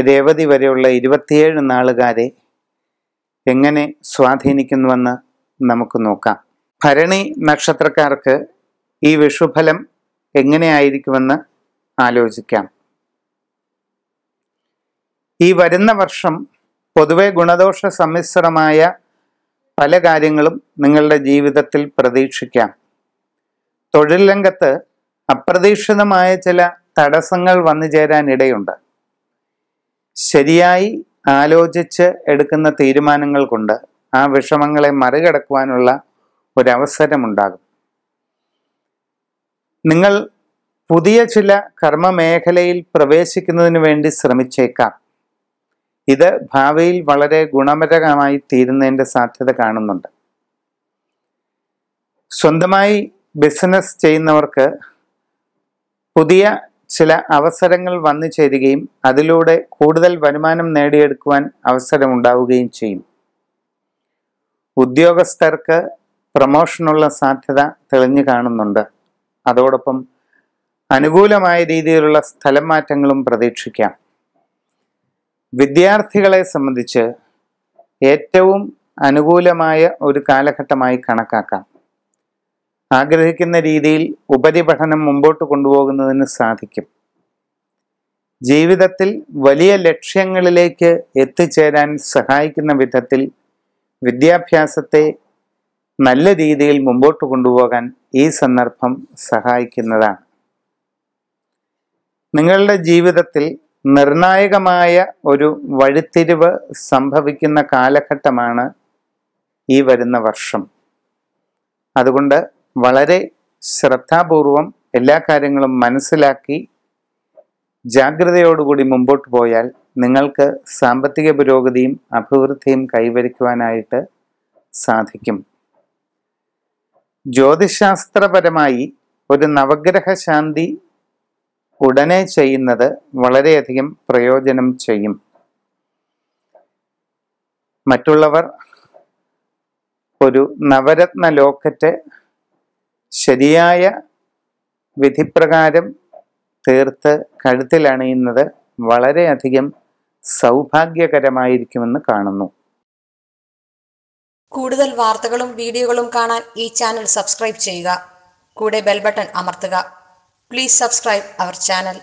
രേവതി വരെയുള്ള ഇരുപത്തിയേഴ് നാളുകാരെ എങ്ങനെ സ്വാധീനിക്കുന്നുവെന്ന് നമുക്ക് നോക്കാം. ഭരണി നക്ഷത്രക്കാർക്ക് ഈ വിഷുഫലം എങ്ങനെയായിരിക്കുമെന്ന് ആലോചിക്കാം. ഈ വരുന്ന വർഷം പൊതുവെ ഗുണദോഷ സമ്മിശ്രമായ പല കാര്യങ്ങളും നിങ്ങളുടെ ജീവിതത്തിൽ പ്രതീക്ഷിക്കാം. തൊഴിൽ രംഗത്ത് അപ്രതീക്ഷിതമായ ചില തടസ്സങ്ങൾ വന്നു ചേരാൻ ഇടയുണ്ട് ശരിയായി ആലോചിച്ച് എടുക്കുന്ന തീരുമാനങ്ങൾ കൊണ്ട് ആ വിഷമങ്ങളെ മറികടക്കുവാനുള്ള ഒരവസരമുണ്ടാകും. നിങ്ങൾ പുതിയ ചില കർമ്മമേഖലയിൽ പ്രവേശിക്കുന്നതിന് വേണ്ടി ശ്രമിച്ചേക്കാം. ഇത് ഭാവിയിൽ വളരെ ഗുണപരമായി തീരുന്നതിന്റെ സാധ്യത കാണുന്നുണ്ട്. സ്വന്തമായി ബിസിനസ് ചെയ്യുന്നവർക്ക് പുതിയ ചില അവസരങ്ങൾ വന്നു ചേരുകയും അതിലൂടെ കൂടുതൽ വരുമാനം നേടിയെടുക്കുവാൻ അവസരമുണ്ടാവുകയും ചെയ്യും. ഉദ്യോഗസ്ഥർക്ക് പ്രമോഷനുള്ള സാധ്യത തെളിഞ്ഞു കാണുന്നുണ്ട്. അതോടൊപ്പം അനുകൂലമായ രീതിയിലുള്ള സ്ഥലം മാറ്റങ്ങളും പ്രതീക്ഷിക്കാം. വിദ്യാർത്ഥികളെ സംബന്ധിച്ച് ഏറ്റവും അനുകൂലമായ ഒരു കാലഘട്ടമായി കണക്കാക്കാം. ആഗ്രഹിക്കുന്ന രീതിയിൽ ഉപരിപഠനം മുമ്പോട്ട് കൊണ്ടുപോകുന്നതിന് സാധിക്കും. ജീവിതത്തിൽ വലിയ ലക്ഷ്യങ്ങളിലേക്ക് എത്തിച്ചേരാൻ സഹായിക്കുന്ന വിധത്തിൽ വിദ്യാഭ്യാസത്തെ നല്ല രീതിയിൽ മുമ്പോട്ട് കൊണ്ടുപോകാൻ ഈ സന്ദർഭം സഹായിക്കുന്നതാണ്. നിങ്ങളുടെ ജീവിതത്തിൽ നിർണായകമായ ഒരു വഴിത്തിരിവ് സംഭവിക്കുന്ന കാലഘട്ടമാണ് ഈ വരുന്ന വർഷം. അതുകൊണ്ട് വളരെ ശ്രദ്ധാപൂർവം എല്ലാ കാര്യങ്ങളും മനസ്സിലാക്കി ജാഗ്രതയോടുകൂടി മുമ്പോട്ട് പോയാൽ നിങ്ങൾക്ക് സാമ്പത്തിക പുരോഗതിയും അഭിവൃദ്ധിയും കൈവരിക്കുവാനായിട്ട് സാധിക്കും. ജ്യോതിശാസ്ത്രപരമായി ഒരു നവഗ്രഹ ശാന്തി ഉടനെ ചെയ്യുന്നത് വളരെയധികം പ്രയോജനം ചെയ്യും. മറ്റുള്ളവർ ഒരു നവരത്ന ലോക്കറ്റ് ശരിയായ വിധിപ്രകാരം തീർത്ത് കഴുത്തിലണിയുന്നത് വളരെയധികം സൗഭാഗ്യകരമായിരിക്കുമെന്ന് കാണുന്നു. കൂടുതൽ വാർത്തകളും വീഡിയോകളും കാണാൻ ഈ ചാനൽ സബ്സ്ക്രൈബ് ചെയ്യുക. കൂടെ ബെൽ ബട്ടൺ അമർത്തുക. Please subscribe our channel